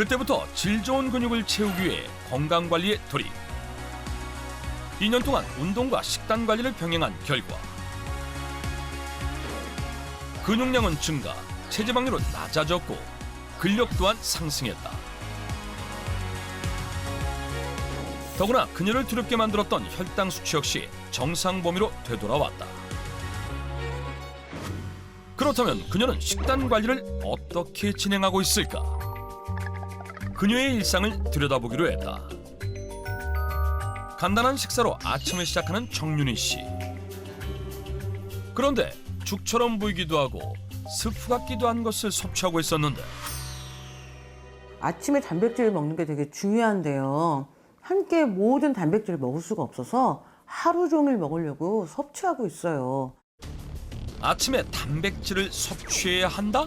그때부터 질 좋은 근육을 채우기 위해 건강 관리에 돌입. 2년 동안 운동과 식단 관리를 병행한 결과 근육량은 증가, 체지방률은 낮아졌고 근력 또한 상승했다. 더구나 그녀를 두렵게 만들었던 혈당 수치 역시 정상 범위로 되돌아왔다. 그렇다면 그녀는 식단 관리를 어떻게 진행하고 있을까? 그녀의 일상을 들여다보기로 했다. 간단한 식사로 아침을 시작하는 정윤희 씨. 그런데 죽처럼 보이기도 하고 스프 같기도 한 것을 섭취하고 있었는데 아침에 단백질을 먹는 게 되게 중요한데요. 함께 모든 단백질을 먹을 수가 없어서 하루 종일 먹으려고 섭취하고 있어요. 아침에 단백질을 섭취해야 한다?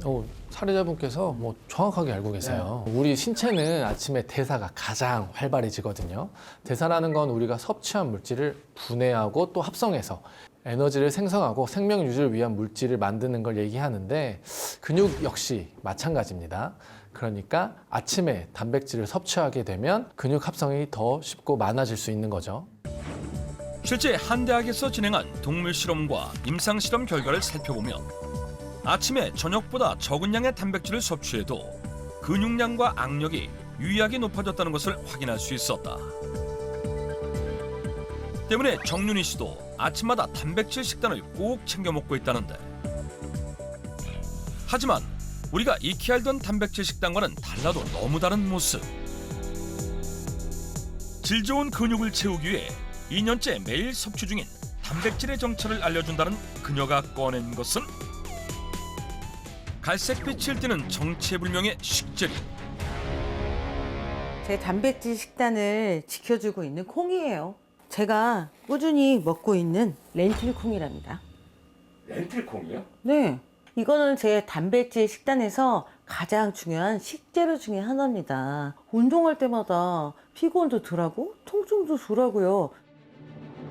음, 어, 사례자분께서 뭐 정확하게 알고 계세요. 우리 신체는 아침에 대사가 가장 활발해지거든요. 대사라는 건 우리가 섭취한 물질을 분해하고 또 합성해서 에너지를 생성하고 생명 유지를 위한 물질을 만드는 걸 얘기하는데 근육 역시 마찬가지입니다. 그러니까 아침에 단백질을 섭취하게 되면 근육 합성이 더 쉽고 많아질 수 있는 거죠. 실제 한 대학에서 진행한 동물 실험과 임상 실험 결과를 살펴보면 아침에 저녁보다 적은 양의 단백질을 섭취해도 근육량과 악력이 유의하게 높아졌다는 것을 확인할 수 있었다. 때문에 정윤희 씨도 아침마다 단백질 식단을 꼭 챙겨 먹고 있다는데. 하지만 우리가 익히 알던 단백질 식단과는 달라도 너무 다른 모습. 질 좋은 근육을 채우기 위해 2년째 매일 섭취 중인 단백질의 정체를 알려준다는 그녀가 꺼낸 것은 갈색빛을 띠는 정체불명의 식재료. 제 단백질 식단을 지켜주고 있는 콩이에요. 제가 꾸준히 먹고 있는 렌틸 콩이랍니다. 렌틸콩이요? 네. 이거는 제 단백질 식단에서 가장 중요한 식재료 중에 하나입니다. 운동할 때마다 피곤도 덜하고 통증도 덜하고요.